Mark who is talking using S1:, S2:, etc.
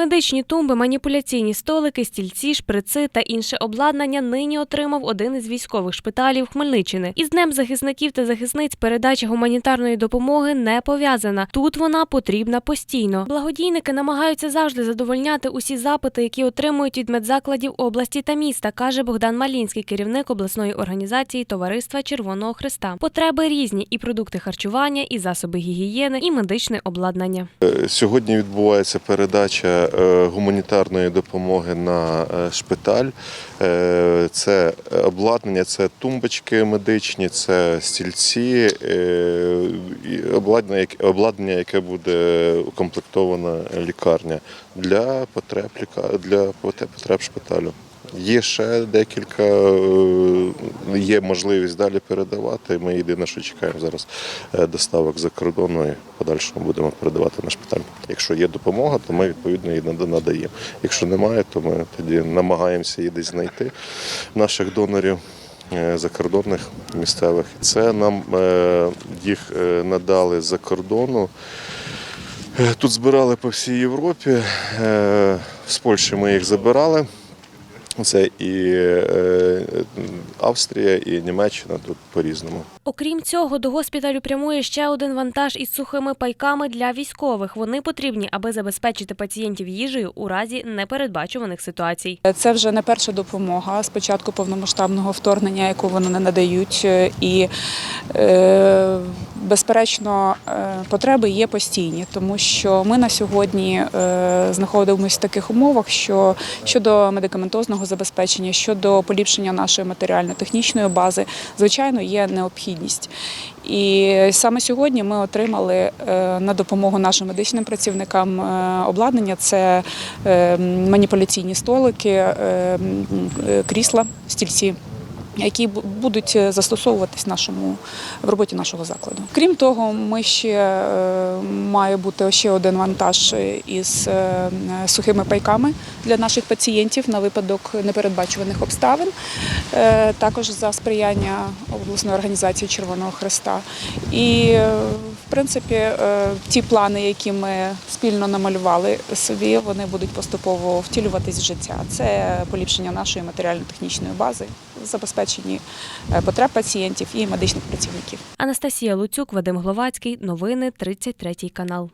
S1: Медичні тумби, маніпуляційні столики, стільці, шприци та інше обладнання нині отримав один із військових шпиталів Хмельниччини. Із Днем захисників та захисниць передача гуманітарної допомоги не пов'язана. Тут вона потрібна постійно. Благодійники намагаються завжди задовольняти усі запити, які отримують від медзакладів області та міста, каже Богдан Малінський, керівник обласної організації Товариства Червоного Христа. Потреби різні: і продукти харчування, і засоби гігієни, і медичне обладнання.
S2: Сьогодні відбувається передача е, гуманітарної допомоги на е, шпиталь. Е, Це обладнання, це тумбочки медичні, це стільці, е, обладнання, яке- буде укомплектована лікарня для потреб для потреб шпиталю. Є ще декілька, е, є можливість далі передавати. Ми єдине, що чекаємо зараз е, доставок за кордону і подальшому будемо передавати на шпиталь. Якщо є допомога, то ми відповідно її нада- надаємо. Якщо немає, то ми тоді намагаємося її десь знайти наших донорів. е, Закордонних місцевих це нам е, їх надали з-за кордону. Тут збирали по всій Європі. З Польщі ми їх забирали. Це і е, Австрія, і Німеччина тут по-різному.
S1: Окрім цього, до госпіталю прямує ще один вантаж із сухими пайками для військових. Вони потрібні, аби забезпечити пацієнтів їжею у разі непередбачуваних ситуацій.
S3: Це вже не перша допомога з початку повномасштабного вторгнення, яку вони не надають. І е, безперечно, е, потреби є постійні, тому що ми на сьогодні е, знаходимося в таких умовах, що щодо медикаментозного забезпечення, щодо поліпшення нашої матеріально-технічної бази, звичайно, є необхідність. І саме сьогодні ми отримали е, на допомогу нашим медичним працівникам обладнання. Це маніпуляційні столики, крісла, стільці. Які бу- будуть е, застосовуватись нашому в роботі нашого закладу. Крім того, ми ще е, має бути ще один вантаж із е, сухими пайками для наших пацієнтів на випадок непередбачуваних обставин. Також за сприяння обласної організації Червоного Христа. І в принципі, ті плани, які ми спільно намалювали собі, вони будуть поступово втілюватись в життя. Це поліпшення нашої матеріально-технічної бази, забезпечені е, потреб пацієнтів і медичних працівників.
S1: Анастасія Луцюк, Вадим Гловацький. Новини 33 канал.